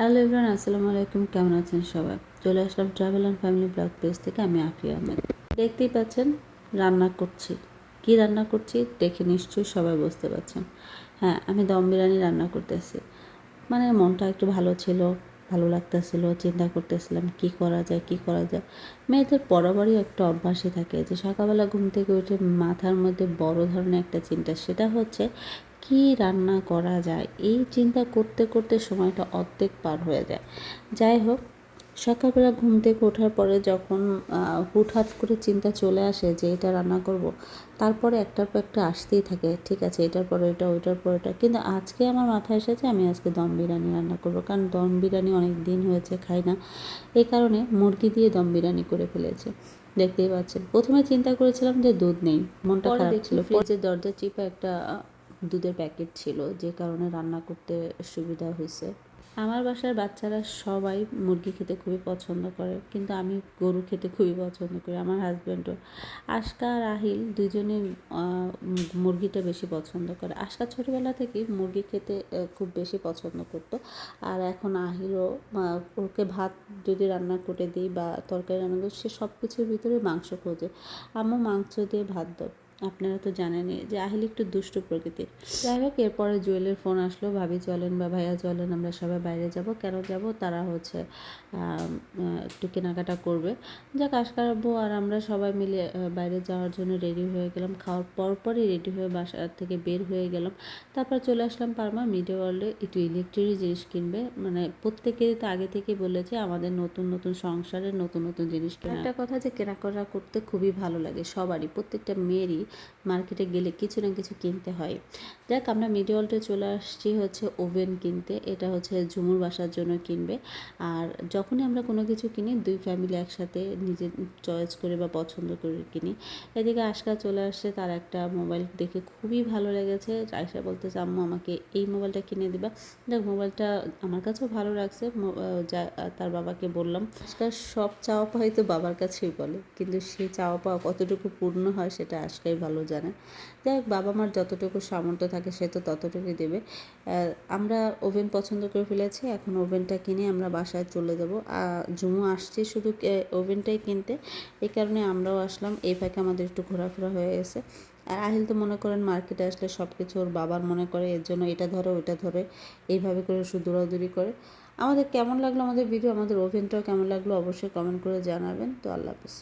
Hello ইবরান আসসালামু আলাইকুম, কেমন আছেন সবাই? চলে আসলাম travel and family blog page থেকে, আমি আফিয়া আহমেদ। দেখতেই পাচ্ছেন, রান্না করছি। কি রান্না করছি দেখে নিশ্চয়ই সবাই বুঝতে পারছেন। হ্যাঁ আমি দম বিরিয়ানি রান্না করতেছি। মানে মনটা একটু ভালো ছিল, ভালো লাগতেছিল, চিন্তা করতেছিলাম কি করা যায়, কি করা যায়। মেয়েদের বরাবরই একটা অভ্যাসই থাকে যে সকালবেলা ঘুম থেকে উঠে মাথার মধ্যে বড় ধরনের একটা চিন্তা, সেটা হচ্ছে কি রান্না করা যায়? এই চিন্তা করতে করতে সময়টা অর্ধেক পার হয়ে যায়। যাই হোক সকালবেলা ঘুম থেকে ওঠার পরে যখন হুটহাট করে চিন্তা চলে আসে যে এটা রান্না করব তারপরে একটার পর একটা আসতেই থাকে ঠিক আছে এটার পরে এটা ওইটার পর এটা। কিন্তু আজকে আমার মাথায় এসেছে আমি আজকে দম বিরিয়ানি রান্না করব কারণ দম বিরিয়ানি অনেক দিন হয়েছে খাই না। এই কারণে মুরগি দিয়ে দম বিরিয়ানি করে ফেলেছে দেখতেই পাচ্ছেন। প্রথমে চিন্তা করেছিলাম যে দুধ নেই মনটা খারাপ ছিল। ফ্রিজের দরজা চিপা একটা দুধের প্যাকেট ছিল, যে কারণে রান্না করতে সুবিধা হয়েছে। আমার বাসার বাচ্চারা সবাই মুরগি খেতে খুবই পছন্দ করে, কিন্তু আমি গরু খেতে খুবই পছন্দ করি, আমার হাজব্যান্ডও আশকা আর আহিল দুজনে মুরগিটা বেশি পছন্দ করে। আশকা ছোটোবেলা থেকেই মুরগি খেতে খুব বেশি পছন্দ করতো, আর এখন আহিলও ওকে ভাত যদি রান্না করে দিই বা তরকারি রান্না করি, সে সব কিছুর ভিতরে মাংস খোঁজে। আম্মু মাংস দিয়ে ভাত দাও আপনারা তো জানেনই যে আহিল একটু দুষ্ট প্রকৃতির। যাই হোক, এরপরে জুয়েলের ফোন আসলো, ভাবি, চলেন বা ভাইয়া, চলেন, আমরা সবাই বাইরে যাব। কেন যাব? তারা হচ্ছে একটু কেনাকাটা করবে। যাক, আশকার আব্বু আর আমরা সবাই মিলে বাইরে যাওয়ার জন্য রেডি হয়ে গেলাম। খাওয়ার পর পরই রেডি হয়ে বাসা থেকে বের হয়ে গেলাম। তারপর চলে আসলাম পারমা মিডিয়া ওয়ার্ল্ডে। একটু ইলেকট্রিক জিনিস কিনবে। মানে প্রত্যেকেরই তো আগে থেকে বলেছে, আমাদের নতুন নতুন সংসারের নতুন নতুন জিনিস একটা কথা যে কেনাকাটা করতে খুবই ভালো লাগে, সবারই, প্রত্যেকটা মেয়েরই। মার্কেটে গেলে কিছু না কিছু কিনতে হয়। দেখ আমরা মিডিওয়ালটে চলে আসছি হচ্ছে ওভেন কিনতে। এটা হচ্ছে ঝুমুর বাসার জন্য কিনবে। আর যখনই আমরা কোনো কিছু কিনি, দুই ফ্যামিলি একসাথে নিজের চয়েস করে বা পছন্দ করে কিনি। এদিকে আশকা চলে আসছে, তার একটা মোবাইল দেখে খুবই ভালো লেগেছে। আয়সা বলতেছে, আম্মু, আমাকে এই মোবাইলটা কিনে দিবা। দেখ মোবাইলটা আমার কাছেও ভালো লাগছে। তার বাবাকে বললাম আজকাল সব চাওয়া পাওয়াই তো বাবার কাছেই বলে। কিন্তু সেই চাওয়া পাওয়া কতটুকু পূর্ণ হয়, সেটা আজকাই ভালো জানে। যাই হোক বাবা মার যতটুকু সামর্থ্য থাকে সে তো ততটুকুই দেবে। আমরা ওভেন পছন্দ করে ফেলেছি, এখন ওভেনটা কিনে আমরা বাসায় চলে যাব। জুমু আসছে শুধু ওভেনটাই কিনতে। এই কারণে আমরাও আসলাম। এই ফাঁকে আমাদের একটু ঘোরাফেরা হয়ে গেছে। আর আহিল তো মনে করেন মার্কেটে আসলে সব কিছু ওর বাবার মনে করে, এর জন্য এটা ধরে, ওইটা ধরে, এইভাবে করে শুধু দৌড়াদৌড়ি করে। আমাদের কেমন লাগল আমাদের ভিডিও আমাদের ওভেনটাও কেমন লাগল অবশ্যই কমেন্ট করে জানাবেন। তো আল্লাহ হাফিজ।